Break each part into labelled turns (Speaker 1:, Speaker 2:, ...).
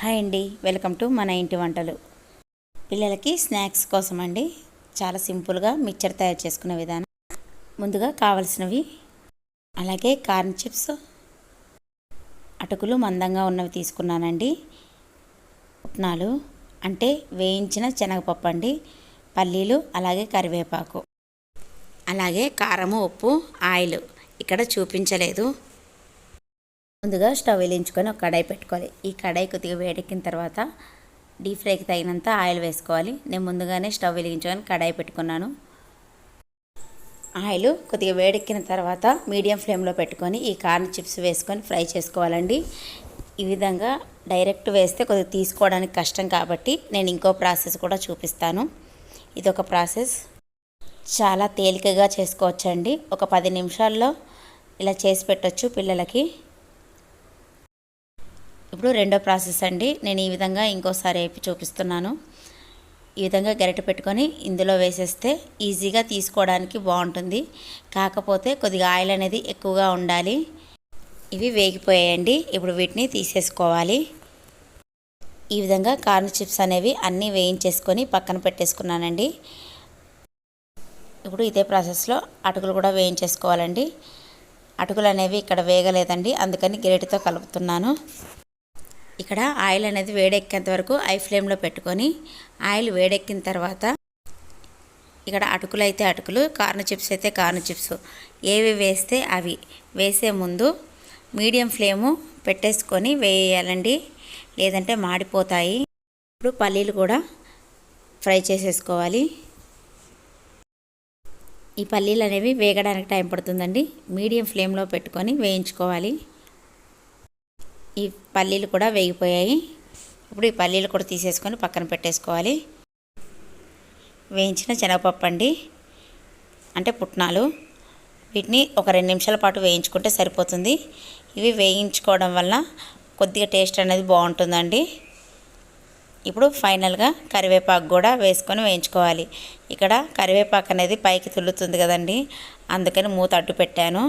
Speaker 1: Hi అండి. Welcome to మన ఇంటి వంటలు. పిల్లలకి స్నాక్స్ కోసం అండి చాలా సింపుల్గా మిక్చర్ తయారు చేసుకునే విధానం. ముందుగా కావలసినవి అలాగే కార్న్ చిప్స్ అటుకులు మందంగా ఉన్నవి తీసుకున్నానండి. పుట్నాలు అంటే వేయించిన శనగపప్పు అండి పల్లీలు అలాగే కరివేపాకు అలాగే కారము ఉప్పు ఆయిల్. ఇక్కడ చూపించలేదు. ముందుగా స్టవ్ వెలించుకొని ఒక కడాయి పెట్టుకోవాలి. ఈ కడాయి కొద్దిగా వేడెక్కిన తర్వాత డీప్ ఫ్రైకి తగినంత ఆయిల్ వేసుకోవాలి. నేను ముందుగానే స్టవ్ వెలిగించుకొని కడాయి పెట్టుకున్నాను. ఆయిల్ కొద్దిగా వేడెక్కిన తర్వాత మీడియం ఫ్లేమ్లో పెట్టుకొని ఈ కార్న్ చిప్స్ వేసుకొని ఫ్రై చేసుకోవాలండి. ఈ విధంగా డైరెక్ట్ వేస్తే కొద్దిగా తీసుకోవడానికి కష్టం కాబట్టి నేను ఇంకో ప్రాసెస్ కూడా చూపిస్తాను. ఇది ఒక ప్రాసెస్. చాలా తేలికగా చేసుకోవచ్చండి. ఒక పది నిమిషాల్లో ఇలా చేసి పెట్టచ్చు పిల్లలకి. ఇప్పుడు రెండో ప్రాసెస్ అండి. నేను ఈ విధంగా ఇంకోసారి వేపి చూపిస్తున్నాను. ఈ విధంగా గరిటె పెట్టుకొని ఇందులో వేసేస్తే ఈజీగా తీసుకోవడానికి బాగుంటుంది. కాకపోతే కొద్దిగా ఆయిల్ అనేది ఎక్కువగా ఉండాలి. ఇవి వేగిపోయాయండి. ఇప్పుడు వీటిని తీసేసుకోవాలి. ఈ విధంగా కార్న్ చిప్స్ అనేవి అన్నీ వేయించేసుకొని పక్కన పెట్టేసుకున్నానండి. ఇప్పుడు ఇదే ప్రాసెస్లో అటుకులు కూడా వేయించేసుకోవాలండి. అటుకులు అనేవి ఇక్కడ వేగలేదండి. అందుకని గిరెటితో కలుపుతున్నాను. ఇక్కడ ఆయిల్ అనేది వేడెక్కేంత వరకు ఐ ఫ్లేమ్లో పెట్టుకొని ఆయిల్ వేడెక్కిన తర్వాత ఇక్కడ అటుకులు అయితే అటుకులు కార్న్ చిప్స్ అయితే కార్న్ చిప్స్. ఏవి వేస్తే అవి. వేసే ముందు మీడియం ఫ్లేము పెట్టేసుకొని వేయాలండి. లేదంటే మాడిపోతాయి. ఇప్పుడు పల్లీలు కూడా ఫ్రై చేసేసుకోవాలి. ఈ పల్లీలు అనేవి వేగడానికి టైం పడుతుందండి. మీడియం ఫ్లేమ్లో పెట్టుకొని వేయించుకోవాలి. ఈ పల్లీలు కూడా వేగిపోయాయి. ఇప్పుడు ఈ పల్లీలు కూడా తీసేసుకొని పక్కన పెట్టేసుకోవాలి. వేయించిన శనగపప్పు అండి అంటే పుట్నాలు. వీటిని ఒక రెండు నిమిషాల పాటు వేయించుకుంటే సరిపోతుంది. ఇవి వేయించుకోవడం వల్ల కొద్దిగా టేస్ట్ అనేది బాగుంటుందండి. ఇప్పుడు ఫైనల్గా కరివేపాకు కూడా వేసుకొని వేయించుకోవాలి. ఇక్కడ కరివేపాకు అనేది పైకి తుల్లుతుంది కదండి అందుకని మూత అడ్డు పెట్టాను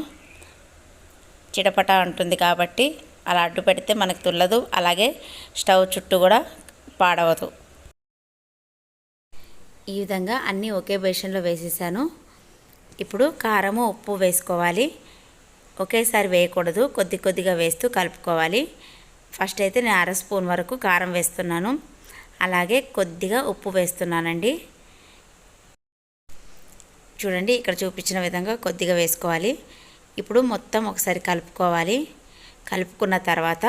Speaker 1: చిటపట ఉంటుంది కాబట్టి అలా అడ్డు పెడితే మనకు తుల్లదు. అలాగే స్టవ్ చుట్టూ కూడా పాడవదు. ఈ విధంగా అన్నీ ఒకే బేషన్లో వేసేసాను. ఇప్పుడు కారము ఉప్పు వేసుకోవాలి. ఒకేసారి వేయకూడదు. కొద్ది కొద్దిగా వేస్తూ కలుపుకోవాలి. ఫస్ట్ అయితే నేను అర స్పూన్ వరకు కారం వేస్తున్నాను. అలాగే కొద్దిగా ఉప్పు వేస్తున్నానండి. చూడండి ఇక్కడ చూపించిన విధంగా కొద్దిగా వేసుకోవాలి. ఇప్పుడు మొత్తం ఒకసారి కలుపుకోవాలి. కలుపుకున్న తర్వాత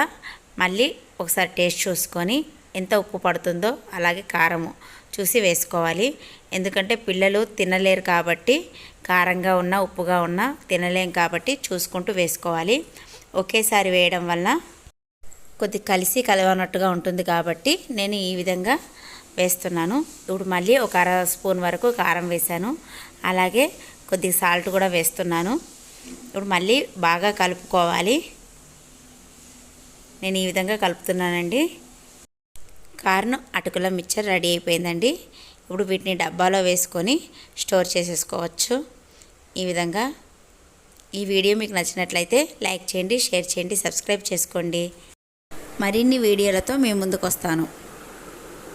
Speaker 1: మళ్ళీ ఒకసారి టేస్ట్ చూసుకొని ఎంత ఉప్పు పడుతుందో అలాగే కారము చూసి వేసుకోవాలి. ఎందుకంటే పిల్లలు తినలేరు కాబట్టి కారంగా ఉన్న ఉప్పుగా ఉన్న తినలేం కాబట్టి చూసుకుంటూ వేసుకోవాలి. ఒకేసారి వేయడం వల్ల కొద్ది కలిసి కలవనట్టుగా ఉంటుంది కాబట్టి నేను ఈ విధంగా వేస్తున్నాను. ఇప్పుడు మళ్ళీ ఒక అర స్పూన్ వరకు కారం వేశాను. అలాగే కొద్దిగా సాల్ట్ కూడా వేస్తున్నాను. ఇప్పుడు మళ్ళీ బాగా కలుపుకోవాలి. నేను ఈ విధంగా కలుపుతున్నానండి. కారణం అటుకుల మిక్చర్ రెడీ అయిపోయిందండి. ఇప్పుడు వీటిని డబ్బాలో వేసుకొని స్టోర్ చేసేసుకోవచ్చు. ఈ విధంగా ఈ వీడియో మీకు నచ్చినట్లయితే లైక్ చేయండి షేర్ చేయండి సబ్స్క్రైబ్ చేసుకోండి. మరిన్ని వీడియోలతో మేము ముందుకు వస్తాను